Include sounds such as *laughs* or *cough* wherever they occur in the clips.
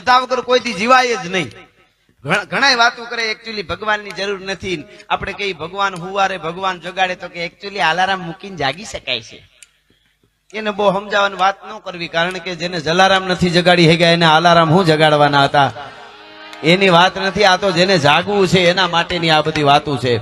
શ્રદ્ધા વગર કોઈથી જીવાય જ નહીં. ઘણા વાતો કરે એકચ્યુઅલી ભગવાનની જરૂર નથી. આપણે કઈ ભગવાન હુવારે, ભગવાન જગાડે. તો કે એકચ્યુઅલી અલારામ મૂકીને જાગી શકાય છે. એને બહુ સમજાવવાની વાત ન કરવી, કારણ કે જેને જલારામ નથી જગાડી ગયા એને અલારામ હું જગાડવાના હતા? એની વાત નથી, આ તો જેને જાગવું છે, એના માટેની આ બધી વાતો છે.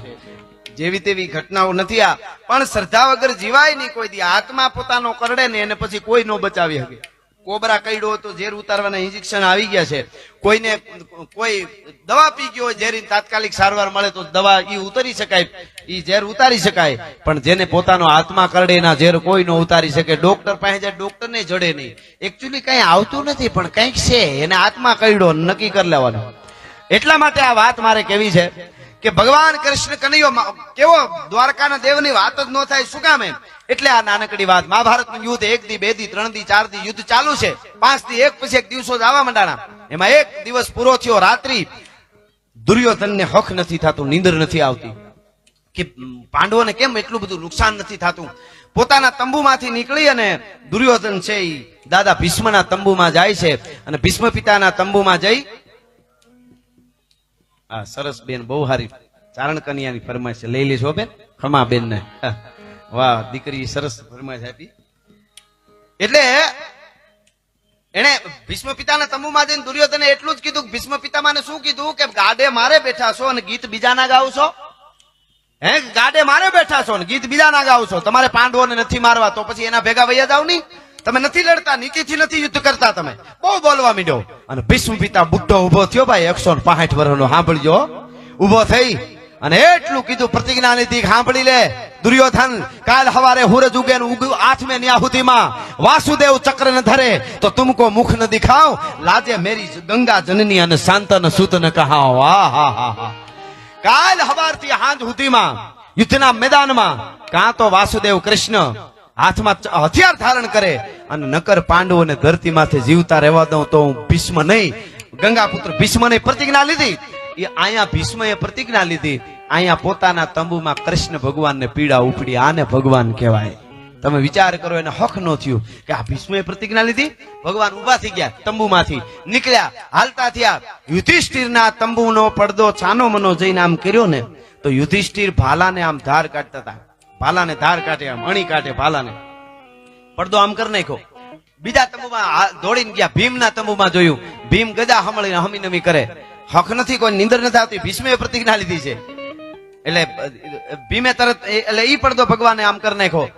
જેવી તેવી ઘટનાઓ નથી આ. પણ શ્રદ્ધા વગર જીવાય નહીં કોઈ દી. આત્મા પોતાનો કરડે ને એને પછી કોઈ ન બચાવી શકે. કોબરા કઈડો તો ઝેર ઉતારવાના ઇન્જેક્શન આવી ગયા છે. કોઈને કોઈ દવા પી ગયો ઝેરી તાત્કાલિક સારવાર મળે તો દવા ઈ ઉતારી શકાય. ઈ ઝેર ઉતારી શકાય. પણ જેને પોતાનો આત્મા કરડે, એના ઝેર કોઈ ન ઉતારી શકે. ડોક્ટર પાસે જાય ડોક્ટર ને જડે નહીં. એકચ્યુઅલી કઈ આવતું નથી, પણ કંઈક છે. એને આત્મા કઈડો નક્કી કરી લેવાનો. એટલા માટે આ વાત મારે કેવી છે કે ભગવાન કૃષ્ણ કનૈયો, કેવો દ્વારકાના દેવની વાત જ ન થાય, શું કામ એમ? એટલે આ નાનકડી વાત. મહાભારતનું યુદ્ધ એક દી, બે દી, ત્રણ દી, ચાર દી યુદ્ધ ચાલુ છે. પાંચ દી એક પછી એક દિવસો જ આવવા માંડાણા. એમાં એક દિવસ પૂરો થયો રાત્રિ. દુર્યોધનને હખ નથી થતું, નીંદર નથી આવતી. કે પાંડવોને કેમ એટલું બધું નુકસાન નથી થતું? પોતાના તંબુમાંથી નીકળી અને દુર્યોધન છે એ દાદા ભીષ્મના તંબુમાં જાય છે અને ભીષ્મ પિતાના તંબુમાં જઈ આ સરસ બેન બહુ હારી ચારણ કન્યાની ફરમાઈશ લઈ લેશો બેન ખમા બેન ને વાહ, દીકરી સરસ ફરમાઈશ આપી. એટલે એને ભીષ્મ પિતાના તંબુમાં જઈને દુર્યોધને એટલું જ કીધું ભીષ્મ પિતામાને શું કીધું? કે ગાડે મારે બેઠા છો અને ગીત બીજાના ગાવ છો. હે, ગાડે મારે બેઠા છો ને ગીત બીજાના ગાવ છો. તમારે પાંડવોને નથી મારવા, તો પછી એના ભેગા વૈયા જાવ નહીં? તમે નથી લડતા નીતિથી નથી યુદ્ધ કરતા તમે. બહુ બોલવા માંડ્યો. અને ભીષ્મ પિતા બુદ્ધો ઊભો થયો ભાઈ, એકસો ને પાંઠ વર્ષનો સાંભળજો. ઊભો થઈ. અને એટલું કીધું પ્રતિજ્ઞા લીધી સાંભળી લે. દુર્યોધન કાલ હવારે હુરજ ઉગે ને આઠમે ન્યાહુતિમાં વાસુદેવ ચક્ર ન ધરે. તો તુમકો મુખ ન દિખાવ, લાજે મેરી ગંગા જનની અને શાંતન સૂતન કહાવ. વાહ હા હા હા કાલ હવારથી હાંજ સુધીમાં યુદ્ધના મેદાનમાં કાં તો વાસુદેવ કૃષ્ણ હાથમાં હથિયાર ધારણ કરે અને નકર પાંડવોને ધરતી માથે જીવતા રહેવા દઉં તો હું ભીષ્મ નહીં ગંગા પુત્ર ભીષ્મને પ્રતિજ્ઞા લીધી. એ અહીંયા ભીષ્મએ પ્રતિજ્ઞા લીધી. અહીંયા પોતાના તંબુમાં કૃષ્ણ ભગવાનને પીડા ઉપડી, આને ભગવાન કહેવાય. તમે વિચાર કરો, એને હક ન થયું કે આ ભીષ્મએ પ્રતિજ્ઞા લીધી? ભગવાન ઊભા થઈ ગયા તંબુમાંથી. નીકળ્યા, હાલતા થયા. યુધિષ્ઠિરના તંબુનો પડદો છાનો મનો જઈને આમ કર્યો ને, તો યુધિષ્ઠિર ભાલાને આમ ધાર કાઢતા હતા. ભાલાને ધાર કાઢે, આમ અણી કાઢે ભાલાને. પડદો આમ કરી નાખ્યો. બીજા તંબુમાં દોડીને ગયા, ભીમના તંબુમાં જોયું. ભીમ ગજા હમળીને હમી નમી કરે. હક નથી, કોઈ નિંદર નથી આવતી. ભીષ્મે પ્રતિજ્ઞા લીધી છે. એટલે, ભીમે તરત એટલે ઈ પડદો ભગવાને આમ કરી નાખો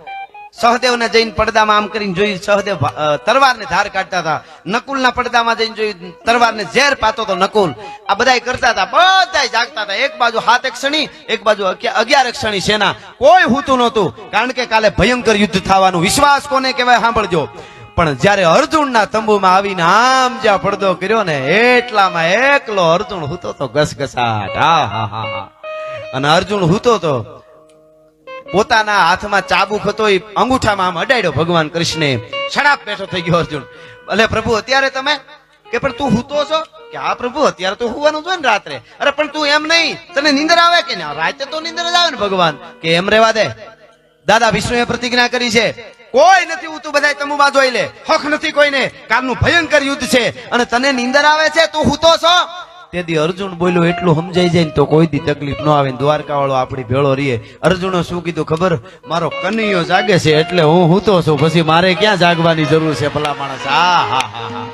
સહદેવને જઈને પડદામાં આમ કરીને જોઈ સહદેવ તરવારને ધાર કાઢતા હતા. નકુલના પડદામાં જઈને જોઈ તરવારને ઝેર પાતો તો નકુલ. આ બધાય કરતા હતા. બધાય જાગતા હતા. એક બાજુ હાથ એક ક્ષણી, એક બાજુ અગિયાર ક્ષણી સેના. કોઈ હોતું નહોતું. કારણ કે કાલે ભયંકર યુદ્ધ થવાનું. વિશ્વાસ કોને કહેવાય, સાંભળજો. પણ જ્યારે અર્જુનના તંબુમાં આવીને આમ જ્યાં પડદો કર્યો ને એટલામાં એકલો અર્જુન હૂતો તો ઘસઘસાટ હા હા હા હા. અને અર્જુન હૂતો તો પોતાના હાથમાં ચાબુક હતો, એ અંગૂઠામાં આમ અડાડ્યો ભગવાન કૃષ્ણે. શરાબ બેઠો થઈ ગયો અર્જુન. ભલે પ્રભુ, અત્યારે તમે? કે પણ તું હૂતો છો? કે હા, પ્રભુ, અત્યારે તો હુવાનું જોઈએ ને રાત્રે. અરે, પણ તું એમ નહીં. તને નીંદર આવે કે ના રાતે તો નીંદર જ આવે ને ભગવાન. કે એમ રેવા દે. દાદા, વિષ્ણુએ પ્રતિજ્ઞા કરી છે. કોઈ નથી ઉતું બધા તંબુમાં જોઈ લે. હક નથી કોઈને. કાલનું ભયંકર યુદ્ધ છે અને તને નીંદર આવે છે, તું હૂતો છો? તેથી અર્જુન બોલ્યો, એટલું સમજાઈ જાય ને તો કોઈ દી તકલીફ ન આવે દ્વારકા વાળો આપણી ભેળો રહીએ અર્જુનો શું કીધું ખબર? મારો કનૈયો જાગે છે એટલે હું હૂતો છું, પછી મારે ક્યાં જાગવાની જરૂર છે, ભલા માણસ. હા હા હા.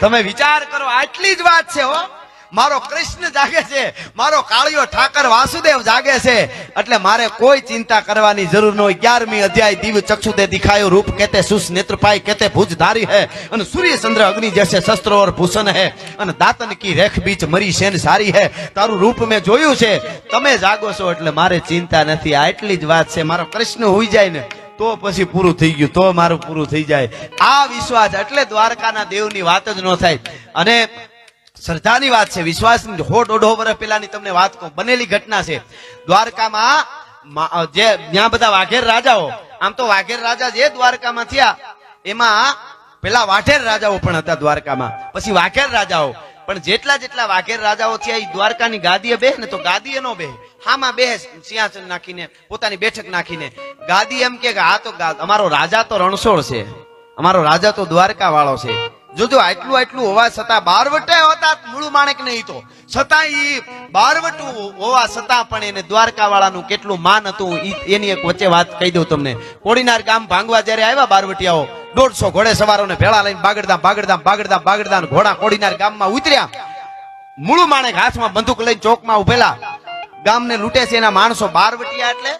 તમે વિચાર કરો, આટલી જ વાત છે, હો. મારો કૃષ્ણ જાગે છે, મારો કાળિયો ઠાકર વાસુદેવ જાગે છે, એટલે મારે કોઈ ચિંતા કરવાની જરૂર ન હોય. ગ્યારમી અધ્યાય દિવ ચક્ષુ તે દિખાયો રૂપ, કેતે સુસ નેત્રપાય, કેતે ભુજ ધારી હે, અને સૂર્ય ચંદ્ર અગ્નિ જૈસે શસ્ત્રોર ભૂષણ હે, અને દાતન કી રેખ બીચ મરી શેન સારી હે. તારું રૂપ મેં જોયું છે, તમે જાગો છો, એટલે મારે ચિંતા નથી. આ એટલી જ વાત છે, મારો કૃષ્ણ હોઈ જાય ને, તો પછી પૂરું થઈ ગયું, તો મારું પૂરું થઈ જાય. આ વિશ્વાસ એટલે દ્વારકાના દેવની વાત જ ન થાય. અને શ્રદ્ધાની વાત છે, વિશ્વાસની હોઠ ઓઢો વર્ષ પહેલાની તમને વાત કહું, બનેલી ઘટના છે. દ્વારકામાં જે ત્યાં બધા વાઘેર રાજાઓ, આમ તો વાઘેર રાજા જે દ્વારકામાં થયા, એમાં પેલા વાઘેર રાજાઓ પણ હતા દ્વારકામાં. પછી વાઘેર રાજાઓ. પણ જેટલા જેટલા વાઘેર રાજાઓ થયા એ દ્વારકાની ગાદીએ બેહ ને તો ગાદીએ નો બેહ. હામાં બેહ, સિંહાસન નાખીને, પોતાની બેઠક નાખીને. ગાદી એમ કે આ તો અમારો રાજા તો રણછોડ છે. અમારો રાજા તો દ્વારકા વાળો છે. જોજો આટલું આટલું હોવા છતાં બારવટે હતા મૂળ માણેક નહીં તો. છતાં એ બારવટું હોવા છતાં પણ એને દ્વારકા વાળાનું કેટલું માન હતું એની એક વચ્ચે વાત કહી દઉં તમને. કોડીનાર ગામ ભાંગવા જયારે આવ્યા બારવટિયાઓ, દોઢસો ઘોડે સવારોને ભેળા લઈને બાગડધામ બાગડધામ બાગડધામ બાગડધામ ઘોડા કોડીનાર ગામમાં ઉતર્યા. મૂળ માણેક હાથમાં બંદૂક લઈને ચોકમાં ઉભેલા ગામને લૂંટે છે એના માણસો બારવટિયા એટલે.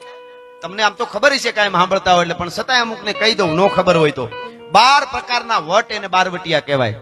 તમને આમ તો ખબર છે કાંઈ સાંભળતા હોય એટલે, પણ છતાંય અમુકને કહી દઉં, નો ખબર હોય તો. બાર પ્રકારના વટ એને બારવટિયા કહેવાય.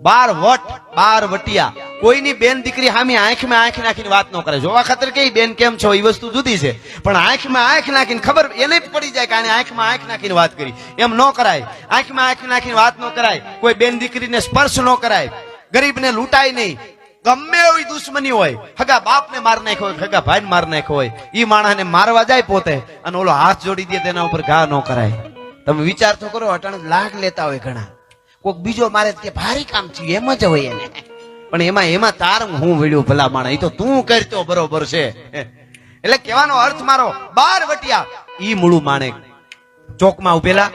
બાર વટ બાર વટિયા કોઈની બેન દીકરી હામી આંખમાં આંખ નાખીને વાત ન કરે. જોવા ખાતર કઈ બેન કેમ છો? એ વસ્તુ જુદી છે. પણ આંખમાં આંખ નાખીને ખબર એને પડી જાય કે આને આંખમાં આંખ નાખીને વાત કરી. એમ ન કરાય. આંખમાં આંખ નાખીને વાત ન કરાય. કોઈ બેન દીકરીને સ્પર્શ ન કરાય. ગરીબને લૂંટાય નહીં. ગમે એવી દુશ્મની હોય, હગા બાપને માર નાખ્યો હોય, હગા ભાઈને માર નાખ્યો હોય, ઈ માણસને મારવા જાય પોતે. અને ઓલો હાથ જોડી દે તેના ઉપર ઘા ન કરાય. તમે વિચાર તો કરો, અટાણે લાગ લેતા હોય ઘણા. કોક બીજો મારે કે ભારી કામ થયું, એમ જ હોય એને. પણ એમાં એમાં તાર હું વળ્યું ભલા માણા એ તો તું કરતો બરોબર છે. એટલે કહેવાનો અર્થ મારો, બાર વટિયા. ઈ મૂળું માણેક ચોકમાં ઉભેલા,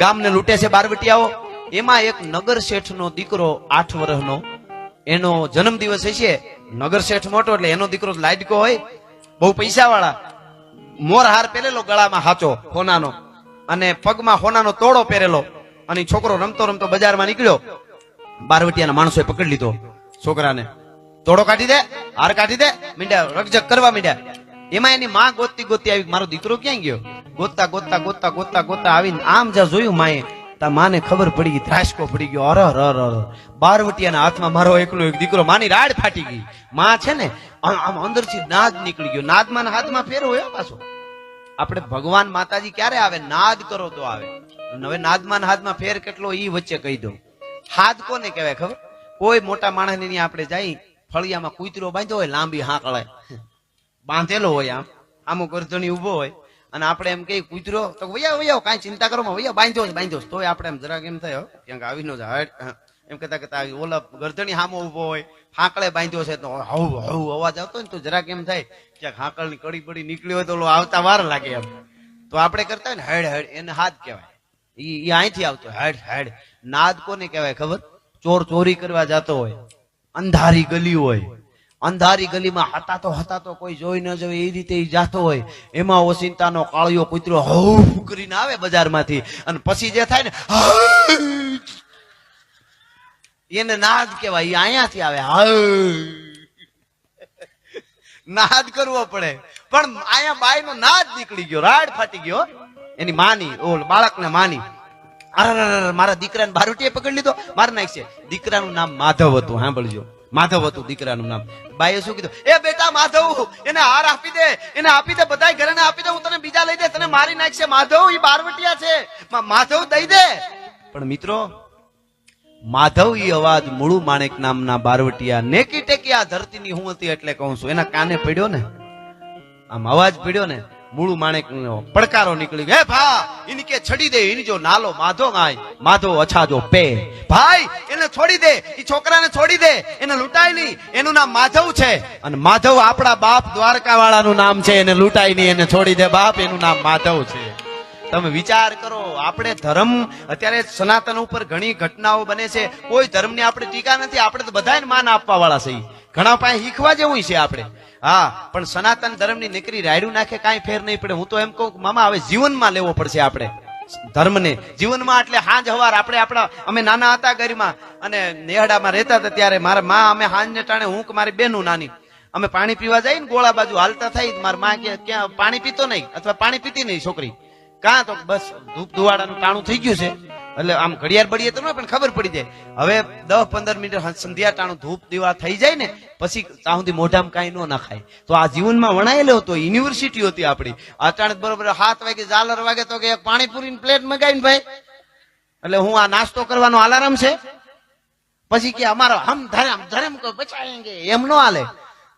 ગામને લૂંટે છે બારવટિયાઓ એમાં એક નગર શેઠનો દીકરો આઠ વર્ષનો એનો જન્મ દિવસ હશે. નગર શેઠ મોટો, એટલે એનો દીકરો લાડકો હોય. બહુ પૈસા વાળા મોર હાર પહેરેલો, ગળામાં હાચો હોનાનો અને પગમાં હોનાનો તોડો પહેરેલો. અને છોકરો રમતો રમતો બજારમાં નીકળ્યો. બારવટિયાના માણસોએ પકડી લીધો. છોકરાને, તોડો કાઢી દે, હાર કાઢી દે. મીંડ્યા રકજક કરવા મીંડ્યા. એમાં એની માં ગોતતી ગોતતી આવી, મારો દીકરો ક્યાં ગયો? ગોતતા ગોતતા ગોતતા ગોતતા ગોતતા આવીને આમ જ્યાં જોયું માએ તા માને ખબર પડી ગઈ ત્રાસકો પડી ગયો અર અર અર. બારવટિયાના હાથમાં મારો એકલો એક દીકરો માની રાડ ફાટી ગઈ. માં છે ને, આમ અંદરથી નાદ નીકળી ગયો. નાદમાં ને હાથમાં ફેરવો એ પાછો. આપણે ભગવાન માતાજી ક્યારે આવે? નાદ કરો તો આવે. હવે નાદમાં હાથમાં ફેર કેટલો, ઈ વચ્ચે કહી દઉં. હાથ કોને કહેવાય ખબર? કોઈ મોટા માણસની આપણે જઈ ફળિયામાં કૂતરો બાંધ્યો હોય, લાંબી હાંકળે. બાંધેલો હોય આમ. આમો ગરજણી ઊભો હોય. અને આપણે એમ કઈ કૂતરો, તો વૈયા વૈયા, કાંઈ ચિંતા કરો, વૈયા બાંધ્યો બાંધ્યો તો આપણે એમ જરાક એમ થયો ક્યાંક આવી નો જાય હટ. એમ કહેતા કહેતા ઓલા ગરદણી હામો ઊભો હોય, હાંકળે બાંધ્યો છે તો હવ હવ અવાજ આવતો ને તો જરાક એમ થાય, ક્યાંક હાંકળની કડી બડી નીકળી હોય તો ઓલો આવતા વાર લાગે એમ. તો આપણે કરતા હોય ને, હેડ હેડ, એને હાથ કહેવાય. ઈ અહીંથી આવતો હેડ હેડ. નાદ કોને કહેવાય ખબર? ચોર ચોરી કરવા જતો હોય, અંધારી ગલી હોય. અંધારી ગલીમાં હતા તો હતા તો કોઈ જોઈ ન જોઈ એ રીતે જાતો હોય. એમાં ઓસિંતાનો કાળિયો કૂતરો હઉ કરીને આવે બજારમાંથી. અને પછી જે થાય ને એને નાદ કહેવાય અહીંયાથી આવે. નાદ કરવો પડે. પણ અહીંયા બાઈ નો નાદ નીકળી ગયો, રાડ ફાટી ગયો. એની માની, ઓલ બાળકને માની. મારા દીકરાને બારોટીએ પકડી લીધો. માર નાખશે દીકરાનું નામ માધવ હતું, સાંભળજો. માધવ હતું દીકરાનું નામ. બાઈએ શું કીધું? એ બેટા માધવ, એને હાર આપી દે. એને આપી દે, બધાય ઘરે આપી દે. હું તને બીજા લઈ દે તને મારી નાખશે. માધવ એ બારવટિયા છે. માધવ દઈ દે. પણ મિત્રો માધવ અવાજ મૂળું માણેક નામના બારવટિયા નેકી ટેકી આ ધરતીની હું હતી એટલે કહું છું. એના કાને પડ્યો ને? આમ અવાજ પડ્યો ને, મૂળું માણેક પડકારો નીકળી હે ભા એની કે છડી દે એની જો નાલો માધો ગાય, માધો અછાજો પે. ભાઈ, એને છોડી દે એ છોકરાને છોડી દે, એને લૂંટાય નહીં, એનું નામ માધવ છે. અને માધવ આપણા બાપ દ્વારકા વાળાનું નામ છે, એને લૂંટાય નહીં, એને છોડી દે બાપ, એનું નામ માધવ છે. તમે વિચાર કરો, આપણે ધર્મ અત્યારે સનાતન ઉપર ઘણી ઘટનાઓ બને છે. કોઈ ધર્મની આપણે ટીકા નથી, આપણે તો બધાને માન આપવા વાળા છે. ઘણા પાસે શીખવા જેવું છે આપણે. હા, પણ સનાતન ધર્મની નીકળી રાયડું નાખે કાંઈ ફેર નહીં પડે. હું તો એમ કહું મામા, હવે જીવનમાં લેવો પડશે આપણે ધર્મને. જીવનમાં એટલે હાંજ હવાર આપણે આપણા, અમે નાના હતા ગરીમાં, અને નેહડામાં રહેતા હતા ત્યારે મારા માં અમે હાંજને ટાણે, હું કે મારી બેનું નાની. અમે પાણી પીવા જઈએ ને ગોળા બાજુ હાલતા થઈ, મારા માં કે, ક્યાં, પાણી પીતો નહીં, અથવા પાણી પીતી નહીં, છોકરી. કાં તો બસ ધૂપ ધુવાડાનું ટાણું થઈ ગયું છે. એટલે આમ ઘડિયાળ બળીએ તો પણ ખબર પડી જાય. હવે દસ પંદર મિનિટ સંધ્યા ટાણું ધૂપ દીવા થઈ જાય ને, પછી ત્યાં મોઢામાં કાંઈ ન નખાય. તો આ જીવનમાં વણાયેલો હતો યુનિવર્સિટી હતી આપણી. અચાનક બરોબર સાત વાગે, ઝાલર વાગે તો કે પાણીપુરી પાણીપુરીની પ્લેટ મગાવીને ભાઈ. એટલે હું આ નાસ્તો કરવાનો અલાર્મ છે. પછી કે અમારો હમ ધરમ ધરમ કો બચાએંગે એમ નો હાલે.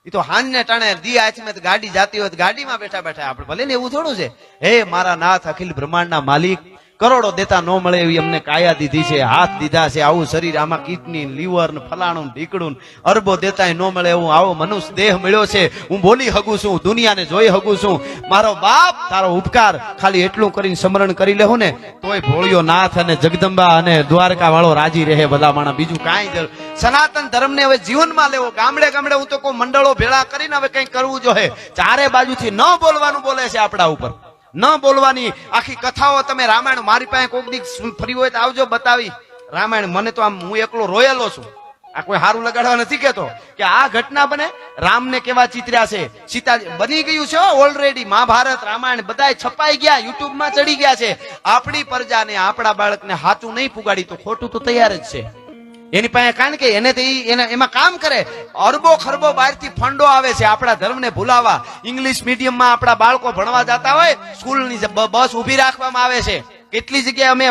એ તો હાનને ટાણે દી હાથમાં ગાડી જાતી હોય ગાડીમાં બેઠા બેઠા. આપણે ભલે ને એવું થોડું છે. હે, મારા નાથ અખિલ બ્રહ્માંડના માલિક કરોડો દેતા ન મળે એવી અમને કાયા દીધી છે, હાથ દીધા છે, આવું શરીર, આમાં કિડની લીવર ને ફલાણું ઢીકડું અરબો દેતા ન મળે એવું આવો મનુષ્ય દેહ મળ્યો છે. હું બોલી હગું છું દુનિયાને જોઈ હગું છું. મારો બાપ તારો ઉપકાર ખાલી એટલું કરીને સ્મરણ કરી લેવું ને, તોય ભોળિયો નાથ અને જગદંબા અને દ્વારકા વાળો રાજી રહે બધા માણા. બીજું કાંઈ સનાતન ધર્મને હવે જીવનમાં લેવો. ગામડે ગામડે હું તો કોઈ મંડળો ભેળા કરીને હવે કંઈક કરવું જોઈએ ચારે બાજુથી ન બોલવાનું બોલે છે આપણા ઉપર. ન બોલવાની. આખી કથાઓ તમે રામાયણ મારી પાસે કોઈક દી ફરી હોય તો આવજો, બતાવી. રામાયણ મને તો આમ હું એકલો રોયેલો છું. આ કોઈ હારું લગાડવા નથી કેતો કે આ ઘટના બને, રામને કેવા ચિત્ર્યા છે? સીતા બની ગયું છે ઓલરેડી મહાભારત, રામાયણ બધા છપાઈ ગયા, યુટ્યુબમાં ચડી ગયા છે. આપણી પ્રજાને, આપણા બાળકને હાચું નહીં પુગાડી તો ખોટું તો તૈયાર જ છે. એની પાસે કારણ કે એને તો એમાં કામ કરે. અરબો ખરબો બહારથી ફંડો આવે છે આપણા ધર્મને ભૂલાવા. ઇંગ્લિશ મીડિયમમાં આપણા બાળકો ભણવા જતા હોય, સ્કૂલની બસ ઊભી રાખવામાં આવે છે. કેટલી જગ્યાએ અમે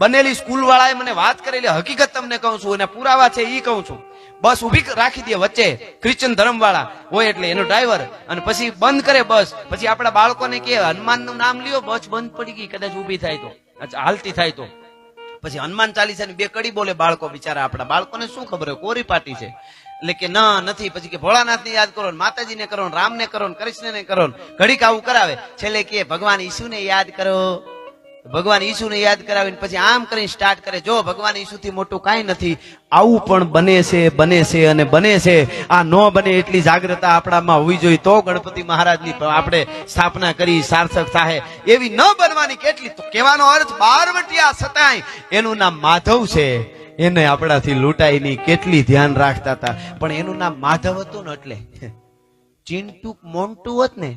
બનેલી સ્કૂલ વાળાએ મને વાત કરેલી, હકીકત તમને કહું છું અને પુરાવા છે એ કહું છું. બસ ઊભી રાખી દે વચ્ચે ક્રિશ્ચન ધર્મ વાળા હોય એટલે એનો ડ્રાઈવર અને પછી બંધ કરે બસ. પછી આપણા બાળકોને કે હનુમાનનું નામ લ્યો, બસ બંધ પડી ગઈ, કદાચ ઊભી થાય તો. હાલતી થાય તો. પછી હનુમાન ચાલીસાની બે કડી બોલે બાળકો બિચારા આપણા. બાળકોને શું ખબર હોય? કોરી પાટી છે. એટલે કે ના, નથી. પછી કે ભોળાનાથ ને યાદ કરો ને, માતાજીને કરો ને કરો કૃષ્ણ ને કરો ને. ઘડીક આવું કરાવે. છેલ્લે કે ભગવાન ઈસુને યાદ કરો. ભગવાન ઈસુને યાદ કરાવીને પછી આમ કરીને સ્ટાર્ટ કરે. જો ભગવાન ઈસુથી મોટું કાંઈ નથી, આવું પણ બને છે બને છે અને બને છે. આ ન બને એટલી જાગ્રતા આપણામાં હોવી જોઈએ. તો ગણપતિ મહારાજની આપણે સ્થાપના કરી, સાર્થક થાય એવી ન બનવાની કેટલી કહેવાનો અર્થ બારવટિયા છતાંય એનું નામ માધવ છે. એને આપણાથી લૂંટાઈ ની કેટલી ધ્યાન રાખતા હતા. પણ એનું નામ માધવ હતું ને એટલે. ચીંટુક મોન્ટુ હોત ને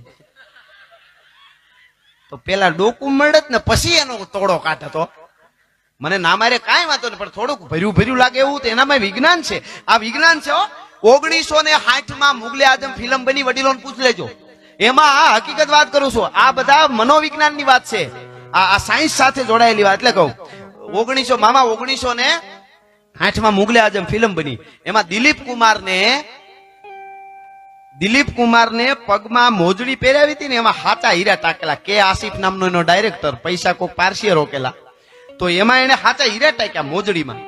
તો પેલા ડોકું મળત ને પછી એનો તોડો કાઢતો મને ના મારે કાંઈ વાંધો નહીં, પણ થોડુંક ભર્યું ભર્યું લાગે એવું તો એનામાં વિજ્ઞાન છે. આ વિજ્ઞાન છે ઓગણીસો ને સાઠમાં મુગલે આઝમ ફિલ્મ બની, વડીલોને પૂછ લેજો. એમાં આ હકીકત વાત કરું છું. આ બધા મનોવિજ્ઞાનની વાત છે. આ સાયન્સ સાથે જોડાયેલી વાત, એટલે કહું. ઓગણીસો, મામા ઓગણીસો ને સાઠમાં મુગલે આઝમ ફિલ્મ બની. એમાં દિલીપ કુમાર ને દિલીપ કુમારને પગમાં મોજડી પહેરાવી હતી ને એમાં હાચા હીરા ટાકેલા. કે આસિફ નામનો એનો ડાયરેક્ટર પૈસા કોક પારસીએ રોકેલા. તો એમાં એને હાચા હીરા ટાક્યા મોજડીમાં.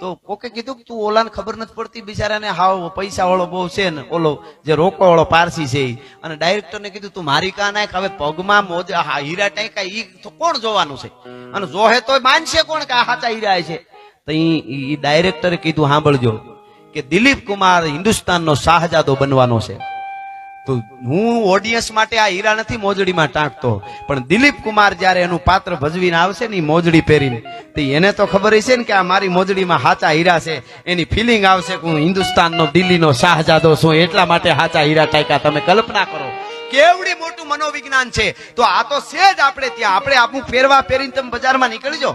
તો કોકે કીધું કે તું ઓલાને ખબર નથી પડતી બિચારાને હાવ પૈસા વાળો બહુ છે ને ઓલો જે રોકો વાળો પારસી છે. અને ડાયરેક્ટરને કીધું તું મારી કા નાખ? હવે પગમાં મોજ હા, હીરા ટાંકા ઈ તો કોણ જોવાનું છે? અને જોહે તો માનશે કોણ કે આ હાચા હીરા છે? તો ઈ ડાયરેક્ટરે કીધું સાંભળજો કે દિલીપ કુમાર હિન્દુસ્તાનનો શાહજાદો બનવાનો છે. તો હું ઓડિયન્સ માટે આ હીરા નથી મોજડીમાં ટાંકતો, પણ દિલીપ કુમાર જ્યારે એનું પાત્ર ભજવીને આવશે ને મોજડી પહેરીને, તો એને તો ખબર હશે ને કે આ મારી મોજડીમાં હાચા હીરા છે, એની ફિલિંગ આવશે કે હું હિન્દુસ્તાનનો, દિલ્હીનો શાહજાદો છું, એટલા માટે હાચા હીરા ટાંક્યા. તમે કલ્પના કરો, કેવડી મોટું મનોવિજ્ઞાન છે. તો આ તો છે જ આપણે ત્યાં. આપણે આપણું ફેરવા પહેરીને તમે બજારમાં નીકળજો.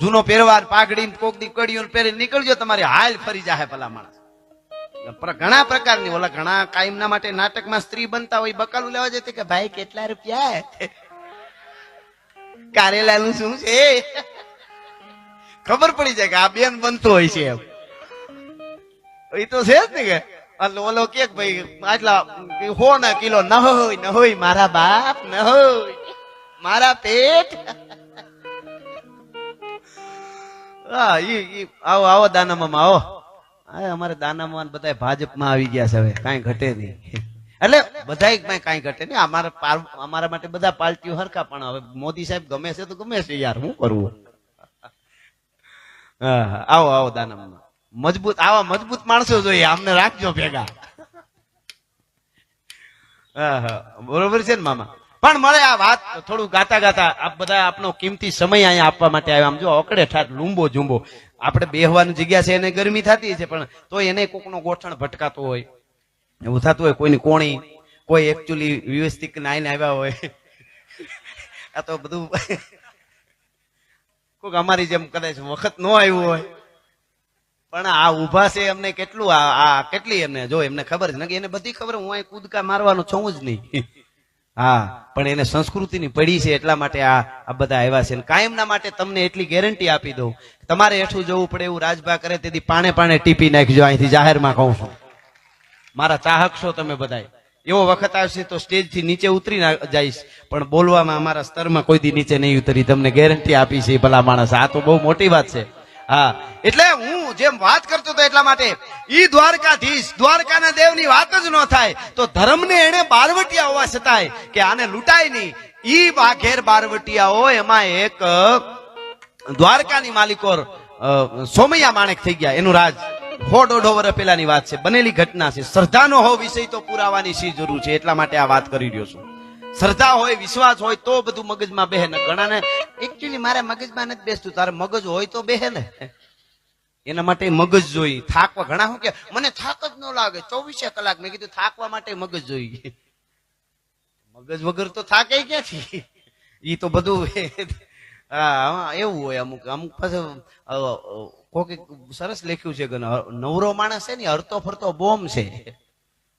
જૂનો પહેરવાર પાઘડી કોક દી કડીઓ પહેરીને નીકળજો, તમારી હાલ ફરી જાહે ભલા માણસ. ઘણા પ્રકારની, ઓલા ઘણા કાયમના માટે નાટકમાં સ્ત્રી બનતા હોય બકાલું લેવા જતી કે, ભાઈ, કેટલા રૂપિયા? *laughs* કારેલાનું શું છે? *laughs* ખબર પડી જાય કે આ બેન બનતો હોય છે એમ. એ તો છે જ ને કે ઓલો કે ભાઈ, આટલા, હો ના કિલો, ન હોય ન હોય મારા બાપ, ન હોય, મારા પેટ. હા, ઈ ઈ, આવો આવો દાનામાં આવો. હા અમારે દાનામાં બધા ભાજપમાં આવી ગયા છે હવે, કાંઈ ઘટે નહીં. એટલે બધા કાંઈ ઘટે નહીં. અમારા અમારા માટે બધા પાર્ટીઓ હરખા, પણ હવે મોદી સાહેબ ગમે છે તો ગમે છે યાર શું કરવું આવો આવો દાનામાં મજબૂત, આવા મજબૂત માણસો જોઈએ અમને રાખજો ભેગા. હા હા, બરોબર છે ને, મામા? પણ મળે આ વાત થોડું ગાતા ગાતા આપ બધા આપનો કિંમતી સમય અહીંયા આપવા માટે આવ્યા. આમ જો અકડે ઠાઠ લૂંબો જુંબો આપણે બેહવાની જગ્યા છે એને ગરમી થતી છે, પણ તો એને કોકનો ગોઠણ ભટકાતો હોય. એવું થતું હોય કોઈની કોણી, કોઈ એકચ્યુઅલી વ્યવસ્થિત નાઈને આવ્યા હોય. *laughs* આ તો બધું *laughs* કોઈક અમારી જેમ કદાચ વખત ન આવ્યું હોય. પણ આ ઊભા છે એમને કેટલું, આ કેટલી એમને? જો એમને ખબર છે નકે એને બધી ખબર, હું અહીં કૂદકા મારવાનો છું જ નહીં. *laughs* હા, પણ એને સંસ્કૃતિની પડી છે એટલા માટે આ આ બધા આવ્યા છે. કાયમના માટે તમને એટલી ગેરંટી આપી દઉં તમારે હેઠું જવું પડે એવું રાજભા કરે, તેથી પાણે પાણે ટીપી નાખજો. અહીંથી જાહેરમાં કહું છું. મારા ચાહક છો તમે બધાય. એવો વખત આવશે તો સ્ટેજથી નીચે ઉતરી જઈશ. પણ બોલવામાં અમારા સ્તરમાં કોઈ દી નીચે નહીં ઉતરી. તમને ગેરંટી આપી છે ભલા માણસ. આ તો બહુ મોટી વાત છે. એટલે હું જેમ વાત કરતો હતો એટલા માટે, ઈ દ્વારકાધીશ, દ્વારકાના દેવની વાત જ ન થાય, તો ધર્મને એને બારવટિયા હોવા છતાંય કે આને લૂંટાય નહીં. ઈ બાઘેર બારવટિયા હોય એમાં એક દ્વારકાની માલિકોર સોમૈયા માણેક થઈ ગયા. એનું રાજ હો દોઢો વર્ષ પહેલાની વાત છે. બનેલી ઘટના છે. શ્રદ્ધાનો હો વિષય તો પુરાવાની શી જરૂર છે એટલા માટે આ વાત કરી રહ્યો છું. શ્રદ્ધા હોય, વિશ્વાસ હોય તો બધું મગજમાં બેહે. ને ઘણાને એકચ્યુઅલી મારે મગજમાં નથી બેસતું, તારે મગજ હોય તો બેહે ને. એના માટે મગજ જોઈ. થાકવા ઘણા શું કે, મને થાક જ ન લાગે, ચોવીસે કલાક. મેં કીધું, થાકવા માટે મગજ જોઈ. મગજ વગર તો થાકે ક્યાંથી? ઈ તો બધું *laughs* એવું હોય અમુક અમુક પાસે કોકે સરસ લખ્યું છે કે નવરો માણસ છે ને હરતો ફરતો બોમ્બ છે.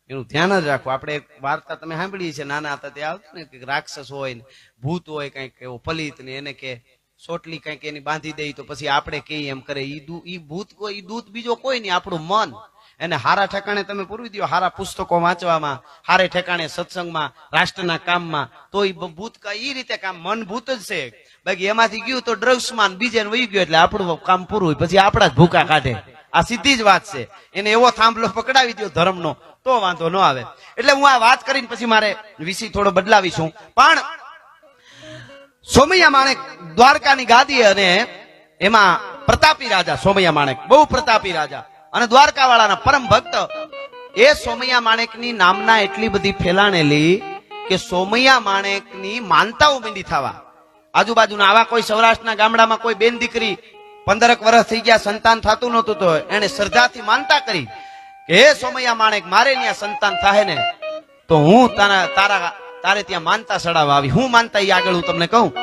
એનું ધ્યાન જ રાખવું. આપણે વાર્તા તમે સાંભળી છે, નાના હતા ત્યાં આવતું ને કે રાક્ષસ હોય ને, ભૂત હોય, કંઈક એવો પલિત ને, એને કે સોટલી કંઈક એની બાંધી દઈ તો પછી આપણે કહીએ એમ કરે. ઈ ભૂત કોઈ દૂત બીજો કોઈ નહીં, આપણું મન. એને હારા ઠેકાણે તમે પૂરવી દો હારા પુસ્તકો વાંચવામાં, હારે ઠેકાણે સત્સંગમાં, રાષ્ટ્રના કામમાં તો બ- ભૂત ઈ રીતે કામ મન ભૂત જ છે. બાકી એમાંથી ગયું તો ડ્રગ્સમાં બીજે વહી ગયું એટલે આપણું કામ પૂરું પછી આપણા જ ભૂકા કાઢે. આ સીધી જ વાત છે. એને એવો થાંભલો પકડાવી દો ધર્મનો, તો વાંધો ન આવે. એટલે હું આ વાત કરીને પછી મારે વિષય થોડો બદલાવીશું. પણ સોમૈયા માણેક દ્વારકાની ગાદી અને એમાં પ્રતાપી રાજા, સોમૈયા માણેક, બહુ પ્રતાપી રાજા. અને દ્વારકા વાળાના પરમ ભક્ત, એ સોમૈયા માણેકની નામના એટલી બધી ફેલાણેલી કે સોમૈયા માણેકની માનતાઓ મીંડી થવા. આજુબાજુના આવા કોઈ સૌરાષ્ટ્રના ગામડામાં કોઈ બેન દીકરી પંદરક વર્ષ થઈ ગયા, સંતાન થતું નહોતું તો એને શ્રદ્ધાથી માનતા કરી કે, હે સોમૈયા માણેક, મારે ત્યાં સંતાન થાય ને? તો હું તારા તારા, તારે ત્યાં માનતા ચડાવવા આવી. હું માનતા એ આગળ હું તમને કહું.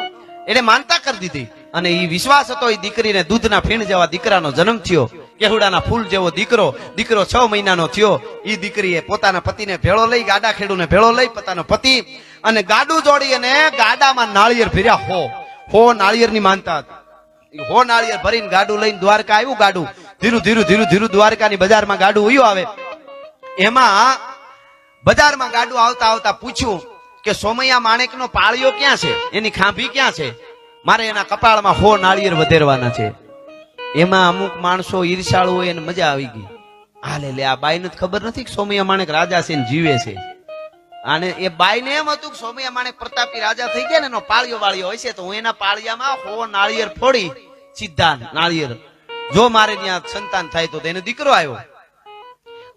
એને માનતા કરી દીધી. અને એ વિશ્વાસ હતો એ દીકરીને દૂધના ફીણ જેવા દીકરાનો જન્મ થયો. કેહુડાના ફૂલ જેવો દીકરો દીકરો છ મહિનાનો થયો. એ દીકરીએ પોતાના પતિને ભેળો લઈ, ગાડા ખેડૂને ભેળો લઈ, પોતાનો પતિ અને ગાડું જોડી અને ગાડામાં નાળિયેર ભર્યા. હો હો, નાળિયેરની માનતા હતી. હો નાળિયેર ભરીને ગાડું લઈને દ્વારકા આવ્યું ગાડું. ધીરું ધીરું ધીરું ધીરું દ્વારકાની બજારમાં ગાડું ઉયું આવે. એમાં બજારમાં ગાડું આવતા આવતા પૂછ્યું કે સોમૈયા માણેકનો પાળિયો ક્યાં છે? એની ખાંભી ક્યાં છે? મારે એના કપાળમાં હો નાળિયેર વધેરવાના છે. એમાં અમુક માણસો ઈર્ષાળુ હોય એને મજા આવી ગઈ. હાલે, લે, આ બાઈને જ ખબર નથી કે સોમૈયા માણેક રાજા છે જીવે છે. અને એ બાઈને એમ હતું કે સોમૈયા માણેક પ્રતાપી રાજા થઈ ગયા ને એનો પાળિયો વાળિયો હોય છે તો હું એના પાળિયામાં હો નાળિયેર ફોડી સીધા નાળિયેર. જો મારે ત્યાં સંતાન થાય તો તેને દીકરો આવ્યો.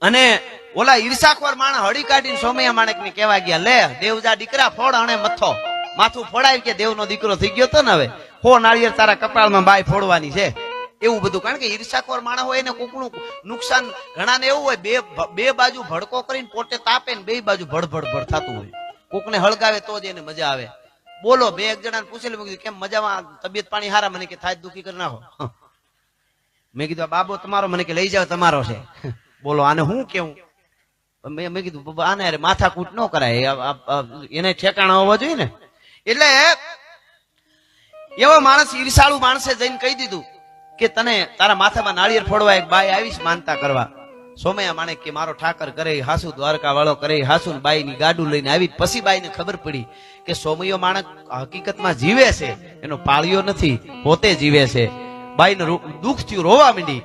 અને ઓલા ઈર્ષાખોર માણસ હળી કાઢીને સોમૈયા માણેક ને કેવા ગયા, લે, દેવજા, દીકરા ફોડ અને મથો. માથું ફોડાવી કે દેવનો દીકરો થઈ ગયો તો ને હવે? હો, નાળિયેર, તારા કપાળમાં બાય ફોડવાની છે. એવું બધું. કારણ કે ઈર્ષાખોર માણસ હોય એને કોકનું નુકસાન ઘણાને એવું હોય, બે બે બાજુ ભડકો કરીને પોતે તાપે ને બે બાજુ ભડભડ ભડ ભડ થતું હોય. કોકને હળગાવે તો જ એને મજા આવે. બોલો, બે એક જણાને પૂછેલું, મેં કીધું, કેમ મજામાં? તબિયત પાણી હારા? મને કે, થાય દુખી કરી નાખો. મેં કીધું બાબો તમારો, મને કે, લઈ જાવ તમારો છે. બોલો, આને હું કેવું? મેં મેં કીધું આને અરે માથાકૂટ ન કરાય. એને ઠેકાણા હોવા જોઈએ ને. એટલે એવો માણસ, ઈર્ષાળુ માણસે જઈને કહી દીધું કે, તને તારા માથામાં નાળિયેર ફોડવા એક બાઈ આવીશ, માનતા કરવા. સોમૈયા માણે કે મારો ઠાકર કરે હાસુ દ્વારકા વાળો કરે હાસુ બાઈ ની ગાડું લઈને આવી પછી બાઈને ખબર પડી કે સોમયો માણક હકીકતમાં જીવે છે. એનો પાળિયો નથી, પોતે જીવે છે. બાઈને ને દુઃખ થયું, રોવા માંડી.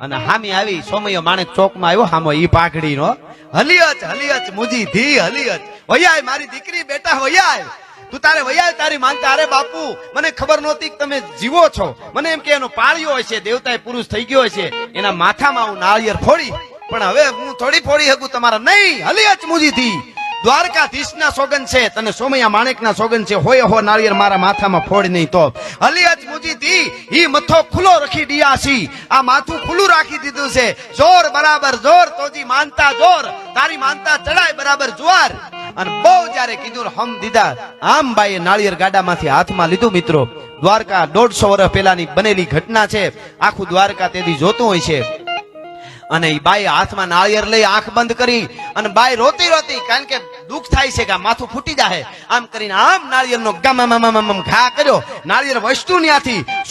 અને હામી આવી, સોમૈયો માણેક ચોકમાં આવ્યો, હામો ઈ પાઘડી નો હલિયચ હલિયચ મુજી, ધી હલિયચ. વૈયાય, મારી દીકરી બેટા, વૈયાય. તું તારે વૈયા તારી માનતા અરે બાપુ, મને ખબર નહોતી તમે જીવો છો. મને એમ કે, એનો પાળ્યો હશે, દેવતાએ પુરુષ થઈ ગયો હશે. એના માથામાં હું નાળિયેર ફોડી, પણ હવે હું થોડી ફોડી શકું, તમારા નહીં, હલી અચમુજી થી દ્વારકાધીશ ના સોગન છે, તને સોમૈયા માણેકના સોગન છે, હોય હો નાળિયેર મારા માથામાં ફોડ નહીં તો. હલી અચમુજી થી ઈ મથો ખુલ્લો રાખી ડિયાસી. આ માથું ખુલ્લું રાખી દીધું છે. જોર બરાબર, જોર, તોજી માનતા જોર. તારી માનતા ચડાય બરાબર જુવાર. અને બહુ જયારે કીધું હમ દીધા, આમ બાઈએ નાળિયેર ગાડામાંથી હાથમાં લીધું મિત્રો. દ્વારકા દોઢસો વર્ષ પહેલાની બનેલી ઘટના છે. આખું દ્વારકા તેથી જોતું હોય છે. અને એ બાઈ હાથમાં નાળિયેર લઈ આંખ બંધ કરી અને બાઈ રોતી રોતી, કારણ કે દુઃખ થાય છે કે માથું ફૂટી જાય આમ કરીને આમ નાળિયેરનો ગમ આમ આમ આમ આમ ઘા કર્યો. નાળિયેર વસ્તુ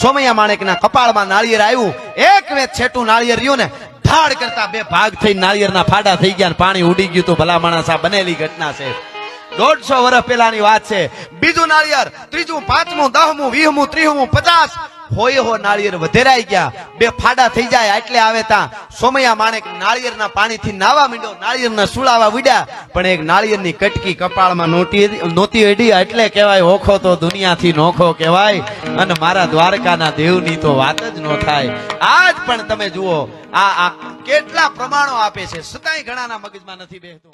સોમૈયા માણેકના કપાળમાં નાળિયેર આવ્યું. એક વેત છેટું નાળિયેર રહ્યું ને ધડાડ કરતા બે ભાગ થઈ નાળિયેરના ફાડા થઈ ગયા પાણી ઉડી ગયું તો ભલા માણસ આ બનેલી ઘટના છે. દોઢસો વર્ષ પહેલાની વાત છે. બીજું નાળિયેર ત્રીજું, પાંચમું દહમું વીહમું ત્રીહમું પચાસ હોય હો નાળિયેર વધેરાઈ ગયા. બે ફાડા થઈ જાય એટલે આવે તા સોમૈયા માણેક નાળિયેરના પાણીથી નાવા માંડ્યો. નાળિયેરના સુળાવા વિડ્યા. પણ એક નાળિયેરની કટકી કપાળમાં નોટી નોતી અડી એટલે કહેવાય, ઓખો તો દુનિયાથી નોખો કહેવાય. અને મારા દ્વારકાના દેવની તો વાત જ ન થાય. આજ પણ તમે જુઓ, આ આ કેટલા પ્રમાણો આપે છે. છતાંય ઘણાના મગજમાં નથી બેસતું